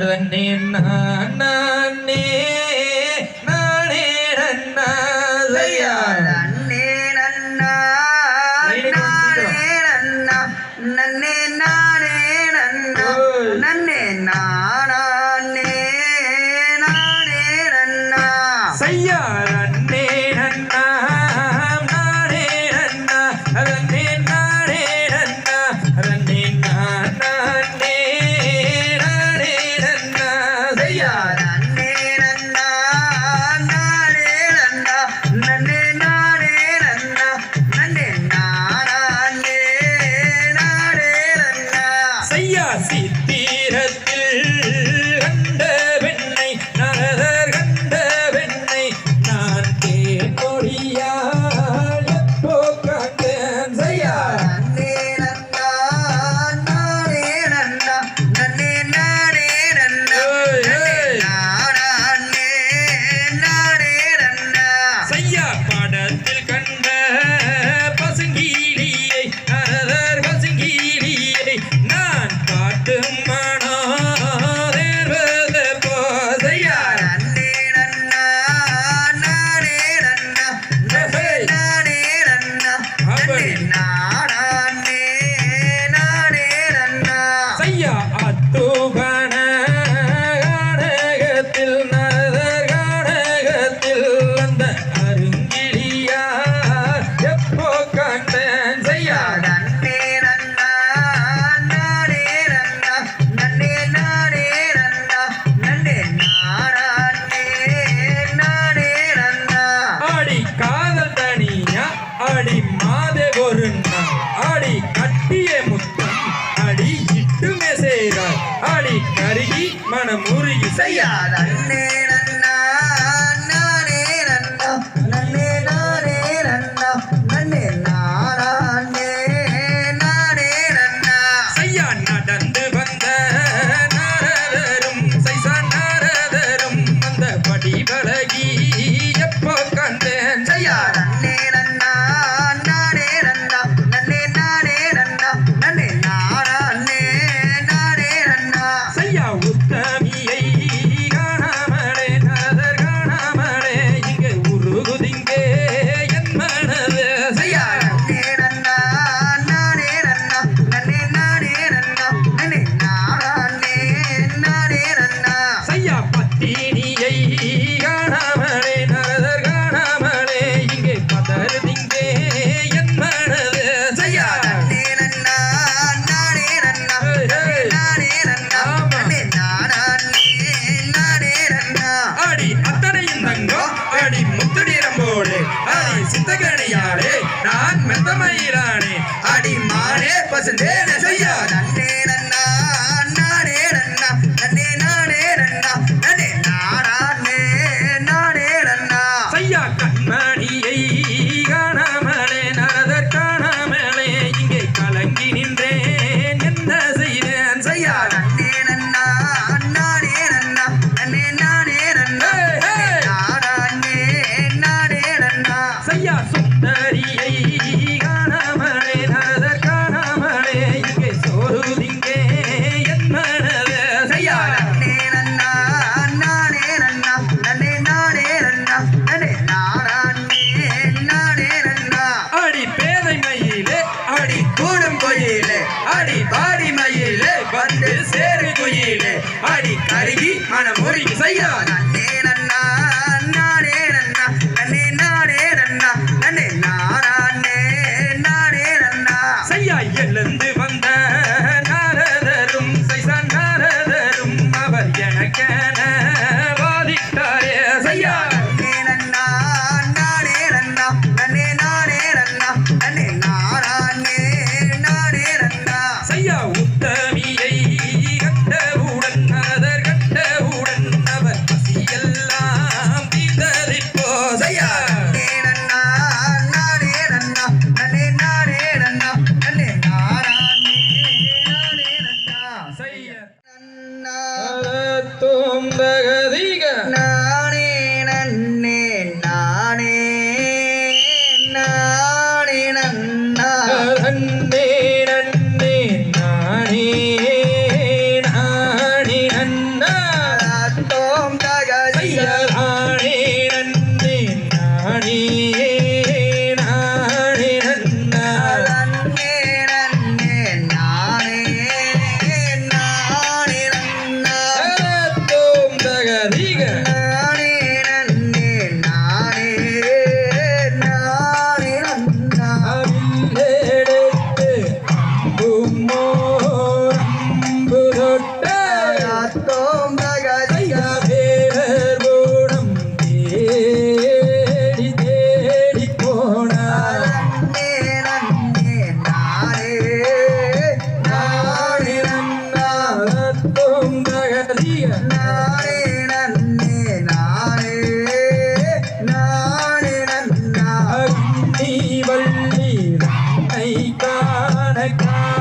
ரன்னே நானே நானே ரன்னா நன்னே நன்னா நானே ரன்னா நன்னே நானே நன்னா Yeah. மனமுறை செய்யாத அண்ணே ஆடி முத்துடிரம் போலே ஆடி சித்தகணியாரே நான் மெத்தமயிலானே. அடி மானே பசுந்தே நெசையா பாடி பாடி மயிலே வந்து சேரு குயிலே. அடி கருகி மனம் முருகி செய்கிறார் நன்னே நன்னா நானே நன்னா நன்னே நானே நன்னா நன்னே நானே நானே நன்னா. செய்யா எழுந்து Jamaica.